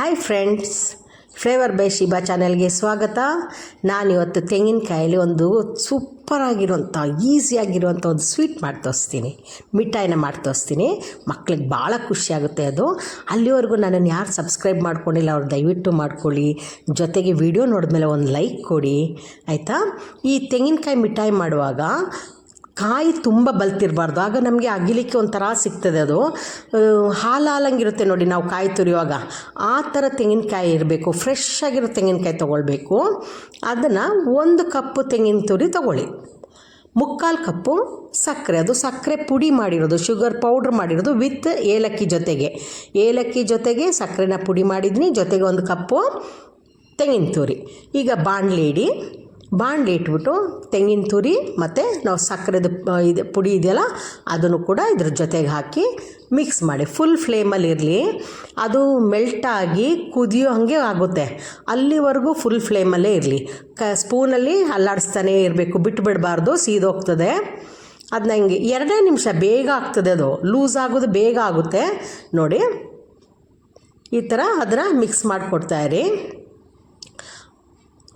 Hi friends flavour by Shiba ಚಾನೆಲ್ಗೆ ಸ್ವಾಗತ. ನಾನಿವತ್ತು ತೆಂಗಿನಕಾಯಲ್ಲಿ ಒಂದು ಸೂಪರ್ ಆಗಿರುವಂಥ ಈಸಿಯಾಗಿರುವಂಥ ಒಂದು ಸ್ವೀಟ್ ಮಾಡಿ ತೋರಿಸ್ತೀನಿ. ಮಿಠಾಯಿನ ಮಾಡಿ ತೋರಿಸ್ತೀನಿ. ಮಕ್ಳಿಗೆ ಭಾಳ ಖುಷಿಯಾಗುತ್ತೆ ಅದು. ಅಲ್ಲಿವರೆಗೂ ನನ್ನನ್ನು ಯಾರು ಸಬ್ಸ್ಕ್ರೈಬ್ ಮಾಡ್ಕೊಂಡಿಲ್ಲ, ಅವ್ರು ದಯವಿಟ್ಟು ಮಾಡ್ಕೊಳ್ಳಿ. ಜೊತೆಗೆ ವಿಡಿಯೋ ನೋಡಿದ್ಮೇಲೆ ಒಂದು ಲೈಕ್ ಕೊಡಿ. ಆಯಿತಾ? ಈ ತೆಂಗಿನಕಾಯಿ ಮಿಠಾಯಿ ಮಾಡುವಾಗ ಕಾಯಿ ತುಂಬ ಬಲ್ತಿರಬಾರ್ದು. ಆಗ ನಮಗೆ ಅಗಿಲಿಕ್ಕೆ ಒಂಥರ ಸಿಗ್ತದೆ ಅದು. ಹಾಲು ಹಾಲಂಗಿರುತ್ತೆ ನೋಡಿ ನಾವು ಕಾಯಿ ತುರಿಯುವಾಗ. ಆ ಥರ ತೆಂಗಿನಕಾಯಿ ಇರಬೇಕು. ಫ್ರೆಶ್ ಆಗಿರೋ ತೆಂಗಿನಕಾಯಿ ತೊಗೊಳ್ಬೇಕು. ಅದನ್ನು ಒಂದು ಕಪ್ಪು ತೆಂಗಿನ ತುರಿ ತೊಗೊಳ್ಳಿ. ಮುಕ್ಕಾಲು ಕಪ್ಪು ಸಕ್ಕರೆ. ಅದು ಸಕ್ಕರೆ ಪುಡಿ ಮಾಡಿರೋದು. ಶುಗರ್ ಪೌಡ್ರ್ ಮಾಡಿರೋದು ವಿತ್ ಏಲಕ್ಕಿ ಜೊತೆಗೆ. ಏಲಕ್ಕಿ ಜೊತೆಗೆ ಸಕ್ಕರೆನ ಪುಡಿ ಮಾಡಿದ್ನಿ. ಜೊತೆಗೆ ಒಂದು ಕಪ್ಪು ತೆಂಗಿನ ತುರಿ. ಈಗ ಬಾಣಲಿ ಇಡಿ. ಬಾಣಲಿ ಇಟ್ಬಿಟ್ಟು ತೆಂಗಿನ ತುರಿ ಮತ್ತು ನಾವು ಸಕ್ಕರೆದು ಇದು ಪುಡಿ ಇದೆಯಲ್ಲ, ಅದನ್ನು ಕೂಡ ಇದ್ರ ಜೊತೆಗೆ ಹಾಕಿ ಮಿಕ್ಸ್ ಮಾಡಿ. ಫುಲ್ ಫ್ಲೇಮಲ್ಲಿ ಇರಲಿ. ಅದು ಮೆಲ್ಟಾಗಿ ಕುದಿಯೋ ಹಾಗೆ ಆಗುತ್ತೆ. ಅಲ್ಲಿವರೆಗೂ ಫುಲ್ ಫ್ಲೇಮಲ್ಲೇ ಇರಲಿ. ಕ ಸ್ಪೂನಲ್ಲಿ ಅಲ್ಲಾಡಿಸ್ತಾನೆ ಇರಬೇಕು. ಬಿಟ್ಟು ಬಿಡಬಾರ್ದು ಸೀದೋಗ್ತದೆ ಅದನ್ನ ಹಿಂಗೆ ಎರಡೇ ನಿಮಿಷ ಬೇಗ ಆಗ್ತದೆ ಅದು. ಲೂಸ್ ಆಗೋದು ಬೇಗ ಆಗುತ್ತೆ. ನೋಡಿ, ಈ ಥರ ಅದನ್ನು ಮಿಕ್ಸ್ ಮಾಡಿಕೊಡ್ತಾ ಇರಿ.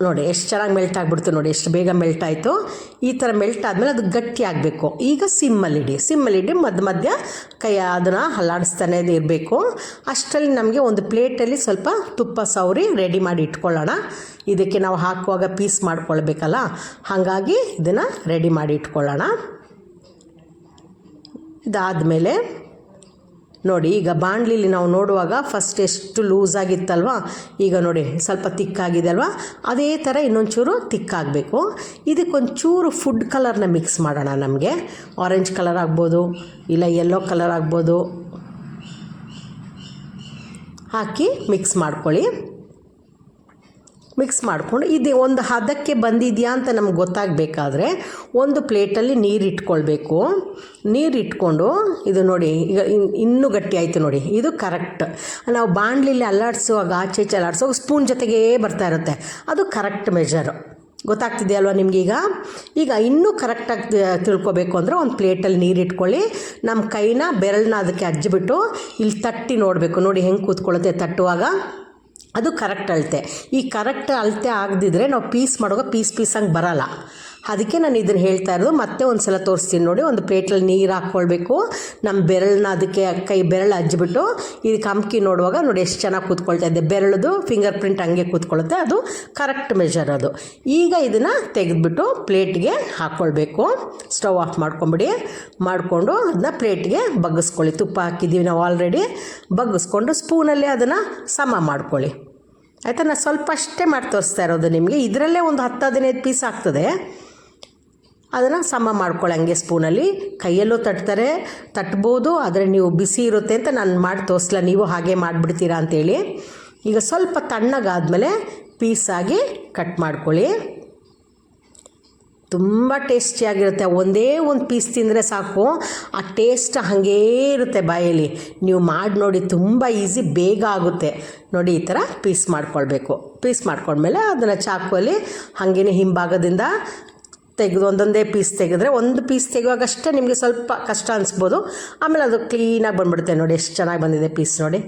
ನೋಡಿ, ಎಷ್ಟು ಚೆನ್ನಾಗಿ ಮೆಲ್ಟ್ ಆಗಿಬಿಡ್ತು ನೋಡಿ, ಎಷ್ಟು ಬೇಗ ಮೆಲ್ಟ್ ಆಯಿತು. ಈ ಥರ ಮೆಲ್ಟ್ ಆದಮೇಲೆ ಅದು ಗಟ್ಟಿ ಆಗಬೇಕು. ಈಗ ಸಿಮ್ಮಲ್ಲಿಡಿ ಸಿಮ್ಮಲ್ಲಿಡಿ ಮಧ್ಯ ಮಧ್ಯ ಕೈ ಅದನ್ನು ಹಲ್ಲಾಡಿಸ್ತಾನೆ ಇರಬೇಕು. ಅಷ್ಟರಲ್ಲಿ ನಮಗೆ ಒಂದು ಪ್ಲೇಟಲ್ಲಿ ಸ್ವಲ್ಪ ತುಪ್ಪ ಸವರಿ ರೆಡಿ ಮಾಡಿ ಇಟ್ಕೊಳ್ಳೋಣ. ಇದಕ್ಕೆ ನಾವು ಹಾಕುವಾಗ ಪೀಸ್ ಮಾಡ್ಕೊಳ್ಬೇಕಲ್ಲ? ಹಾಗಾಗಿ ಇದನ್ನು ರೆಡಿ ಮಾಡಿ ಇಟ್ಕೊಳ್ಳೋಣ. ಇದಾದಮೇಲೆ ನೋಡಿ, ಈಗ ಬಾಣಲಿಲಿ ನಾವು ನೋಡುವಾಗ ಫಸ್ಟ್ ಎಷ್ಟು ಲೂಸ್ ಆಗಿತ್ತಲ್ವ? ಈಗ ನೋಡಿ, ಸ್ವಲ್ಪ ತಿಕ್ಕಾಗಿದೆ ಅಲ್ವಾ? ಅದೇ ಥರ ಇನ್ನೊಂಚೂರು ತಿಕ್ಕಾಗಬೇಕು ಇದಕ್ಕೊಂಚೂರು ಫುಡ್ ಕಲರ್ನ ಮಿಕ್ಸ್ ಮಾಡೋಣ ನಮಗೆ. ಆರೆಂಜ್ ಕಲರ್ ಆಗ್ಬೋದು, ಇಲ್ಲ ಯೆಲ್ಲೋ ಕಲರ್ ಆಗ್ಬೋದು. ಹಾಕಿ ಮಿಕ್ಸ್ ಮಾಡ್ಕೊಳ್ಳಿ. ಮಿಕ್ಸ್ ಮಾಡಿಕೊಂಡು, ಇದು ಒಂದು ಹದಕ್ಕೆ ಬಂದಿದೆಯಾ ಅಂತ ನಮ್ಗೆ ಗೊತ್ತಾಗಬೇಕಾದ್ರೆ ಒಂದು ಪ್ಲೇಟಲ್ಲಿ ನೀರು ಇಟ್ಕೊಳ್ಬೇಕು ನೀರು ಇಟ್ಕೊಂಡು ಇದು ನೋಡಿ, ಈಗ ಇನ್ನೂ ಗಟ್ಟಿ ಆಯಿತು ನೋಡಿ, ಇದು ಕರೆಕ್ಟ್. ನಾವು ಬಾಣಲಿಲಿ ಅಲ್ಲಾಡಿಸುವಾಗ, ಆಚೆ ಈಚೆ ಅಲ್ಲಾಡಿಸುವಾಗ ಸ್ಪೂನ್ ಜೊತೆಗೇ ಬರ್ತಾ ಇರುತ್ತೆ. ಅದು ಕರೆಕ್ಟ್ ಮೆಜರು ಗೊತ್ತಾಗ್ತಿದೆಯಲ್ವಾ ನಿಮಗೀಗ ಈಗ? ಇನ್ನೂ ಕರೆಕ್ಟಾಗಿ ತಿಳ್ಕೊಬೇಕು ಅಂದರೆ ಒಂದು ಪ್ಲೇಟಲ್ಲಿ ನೀರು ಇಟ್ಕೊಳ್ಳಿ ನಮ್ಮ ಕೈನ ಬೆರಳನ್ನ ಅದಕ್ಕೆ ಅಜ್ಜಿಬಿಟ್ಟು ಇಲ್ಲಿ ತಟ್ಟಿ ನೋಡಬೇಕು. ನೋಡಿ ಹೆಂಗೆ ಕೂತ್ಕೊಳ್ಳುತ್ತೆ ತಟ್ಟುವಾಗ. ಅದು ಕರೆಕ್ಟ್ ಅಳತೆ. ಈ ಕರೆಕ್ಟ್ ಅಳತೆ ಆಗದಿದ್ರೆ ನಾವು ಪೀಸ್ ಮಾಡುವಾಗ ಪೀಸ್ ಪೀಸಂಗೆ ಬರಲ್ಲ. ಅದಕ್ಕೆ ನಾನು ಇದನ್ನು ಹೇಳ್ತಾ ಇರೋದು, ಮತ್ತೆ ಒಂದು ಸಲ ತೋರಿಸ್ತೀನಿ ನೋಡಿ, ಒಂದು ಪ್ಲೇಟಲ್ಲಿ ನೀರು ಹಾಕ್ಕೊಳ್ಬೇಕು. ನಮ್ಮ ಬೆರಳನ್ನ ಅದಕ್ಕೆ ಕೈ ಬೆರಳು ಹಜ್ಜಿಬಿಟ್ಟು ಇದು ಕಮ್ಕಿ ನೋಡುವಾಗ ನೋಡಿ ಎಷ್ಟು ಚೆನ್ನಾಗಿ ಕೂತ್ಕೊಳ್ತಾ ಇದ್ದೆ ಬೆರಳದು ಫಿಂಗರ್ ಪ್ರಿಂಟ್ ಹಂಗೆ ಕೂತ್ಕೊಳ್ಳುತ್ತೆ, ಅದು ಕರೆಕ್ಟ್ ಮೆಷರ್ ಅದು. ಈಗ ಇದನ್ನು ತೆಗೆದುಬಿಟ್ಟು ಪ್ಲೇಟ್ಗೆ ಹಾಕ್ಕೊಳ್ಬೇಕು. ಸ್ಟವ್ ಆಫ್ ಮಾಡ್ಕೊಂಬಿಡಿ. ಮಾಡಿಕೊಂಡು ಅದನ್ನ ಪ್ಲೇಟ್ಗೆ ಬಗ್ಗಿಸ್ಕೊಳ್ಳಿ. ತುಪ್ಪ ಹಾಕಿದ್ದೀವಿ ನಾವು ಆಲ್ರೆಡಿ ಬಗ್ಗಿಸ್ಕೊಂಡು ಸ್ಪೂನಲ್ಲಿ ಅದನ್ನು ಸಮ ಮಾಡ್ಕೊಳ್ಳಿ. ಆಯಿತಾ? ನಾನು ಸ್ವಲ್ಪ ಅಷ್ಟೇ ಮಾಡಿ ತೋರಿಸ್ತಾ ಇರೋದು ನಿಮಗೆ. ಇದರಲ್ಲೇ ಒಂದು ಹತ್ತು ಹದಿನೈದು ಪೀಸ್ ಆಗ್ತದೆ. ಅದನ್ನು ಸಮ ಮಾಡ್ಕೊಳ್ಳಿ ಸ್ಪೂನಲ್ಲಿ. ಕೈಯಲ್ಲೂ ತಟ್ತಾರೆ. ತಟ್ಬೋದು, ಆದರೆ ನೀವು ಬಿಸಿ ಇರುತ್ತೆ ಅಂತ ನಾನು ಮಾಡಿ ತೋರಿಸ್ಲ. ನೀವು ಹಾಗೆ ಮಾಡಿಬಿಡ್ತೀರಾ ಅಂತೇಳಿ. ಈಗ ಸ್ವಲ್ಪ ತಣ್ಣಗಾದಮೇಲೆ ಪೀಸಾಗಿ ಕಟ್ ಮಾಡ್ಕೊಳ್ಳಿ. ತುಂಬ ಟೇಸ್ಟಿಯಾಗಿರುತ್ತೆ ಒಂದೇ ಒಂದು ಪೀಸ್ ತಿಂದರೆ ಸಾಕು. ಆ ಟೇಸ್ಟ್ ಹಾಗೇ ಇರುತ್ತೆ ಬಾಯಲ್ಲಿ. ನೀವು ಮಾಡಿ ನೋಡಿ ತುಂಬ ಈಸಿ, ಬೇಗ ಆಗುತ್ತೆ. ನೋಡಿ, ಈ ಥರ ಪೀಸ್ ಮಾಡ್ಕೊಳ್ಬೇಕು. ಪೀಸ್ ಮಾಡ್ಕೊಂಡ್ಮೇಲೆ ಅದನ್ನು ಚಾಕುವಲ್ಲಿ ಹಾಗೇನೆ ಹಿಂಭಾಗದಿಂದ ತೆಗೆದು, ಒಂದೊಂದೇ ಪೀಸ್ ತೆಗೆದ್ರೆ ಒಂದು ಪೀಸ್ ತೆಗೆಯುವಾಗಷ್ಟೇ ನಿಮಗೆ ಸ್ವಲ್ಪ ಕಷ್ಟ ಅನಿಸ್ಬೋದು. ಆಮೇಲೆ ಅದು ಕ್ಲೀನಾಗಿ ಬಂದುಬಿಡುತ್ತೆ ನೋಡಿ, ಎಷ್ಟು ಚೆನ್ನಾಗಿ ಬಂದಿದೆ ಪೀಸ್ ನೋಡಿ.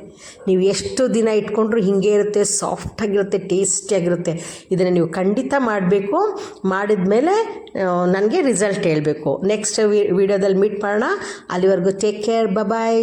ನೀವು ಎಷ್ಟು ದಿನ ಇಟ್ಕೊಂಡ್ರೂ ಹೀಗೆ ಇರುತ್ತೆ ಸಾಫ್ಟಾಗಿರುತ್ತೆ ಟೇಸ್ಟಿಯಾಗಿರುತ್ತೆ ಇದನ್ನು ನೀವು ಖಂಡಿತ ಮಾಡಬೇಕು. ಮಾಡಿದ ಮೇಲೆ ನನಗೆ ರಿಸಲ್ಟ್ ಹೇಳಬೇಕು. ನೆಕ್ಸ್ಟ್ ವಿಡಿಯೋದಲ್ಲಿ ಮೀಟ್ ಮಾಡೋಣ. ಅಲ್ಲಿವರೆಗೂ ಟೇಕ್ ಕೇರ್ ಬಾಯ್